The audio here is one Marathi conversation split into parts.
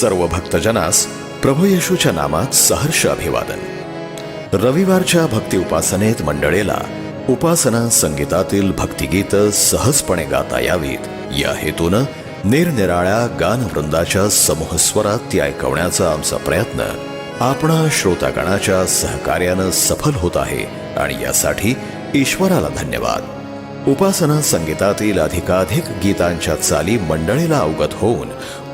सर्व भक्तजनास प्रभू येशूच्या नामात सहर्ष अभिवादन. रविवारच्या भक्ती उपासनेत मंडळीला उपासना संगीतातील भक्तिगीत सहजपणे गाता यावीत. या हेतूनं निरनिराळ्या गानवृंदाच्या समूहस्वरात ती ऐकवण्याचा आमचा प्रयत्न आपणा श्रोतागणाच्या सहकार्यानं सफल होत आहे आणि यासाठी ईश्वराला धन्यवाद. उपासना संगीतातील अधिकाधिक गीतांच्या चाली मंडळीला अवगत होऊन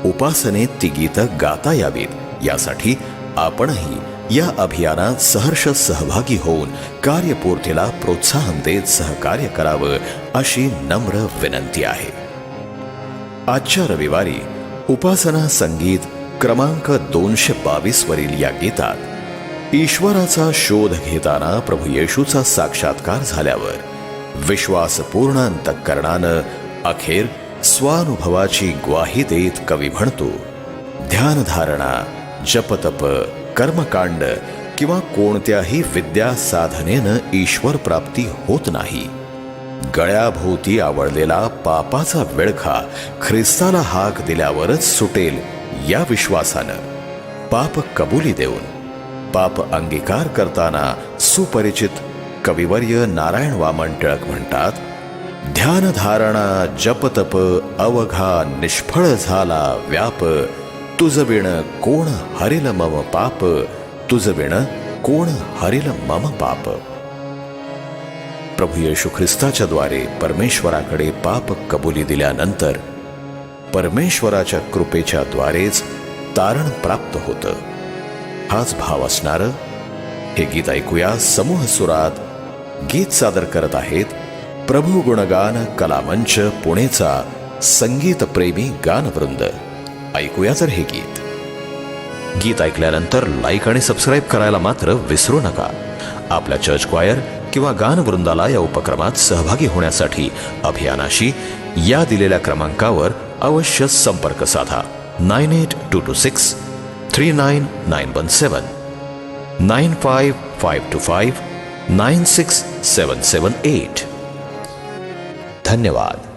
उपासनेत ती गीतं गाता यावीत. यासाठी आपणही या अभियानात सहर्ष सहभागी होऊन कार्यपूर्तीला प्रोत्साहन देत सहकार्य करावं अशी नम्र विनंती आहे. आजच्या रविवारी उपासना संगीत क्रमांक दोनशे बावीस वरील या गीतात ईश्वराचा शोध घेताना प्रभू येशूचा साक्षात्कार झाल्यावर विश्वासपूर्ण अंतकरणानं अखेर स्वानुभवाची ग्वाही देत कवी म्हणतो ध्यानधारणा जपतप कर्मकांड किंवा कोणत्याही विद्या साधनेनं ईश्वर प्राप्ती होत नाही. गळ्याभोवती आवडलेला पापाचा विळखा ख्रिस्ताला हाक दिल्यावरच सुटेल या विश्वासानं. पाप कबुली देऊन पाप अंगीकार करताना सुपरिचित कविवर्य नारायण वामन टिळक म्हणतात ध्यानधारणा जपतप अवघा निष्फळ झाला व्याप. तुझ विण कोण हरिल मम पाप? तुझ विण कोण हरिल मम पाप? प्रभू येशू ख्रिस्ताच्या द्वारे परमेश्वराकडे पाप कबुली दिल्यानंतर परमेश्वराच्या कृपेच्या द्वारेच तारण प्राप्त होतं. हाच भाव असणारं हे गीत ऐकूया. समूह सुरात गीत सादर करत आहेत प्रभू गुणगान कलामंच पुणेचा संगीत प्रेमी गानवृंद. ऐकूया तर हे गीत. गीत ऐकल्यानंतर लाईक आणि सबस्क्राईब करायला मात्र विसरू नका. आपल्या चर्च क्वायर किंवा गानवृंदाला या उपक्रमात सहभागी होण्यासाठी अभियानाशी या दिलेल्या क्रमांकावर अवश्य संपर्क साधा. Nine eight two two six three nine nine one seven nine five five two five nine six seven seven eight धन्यवाद।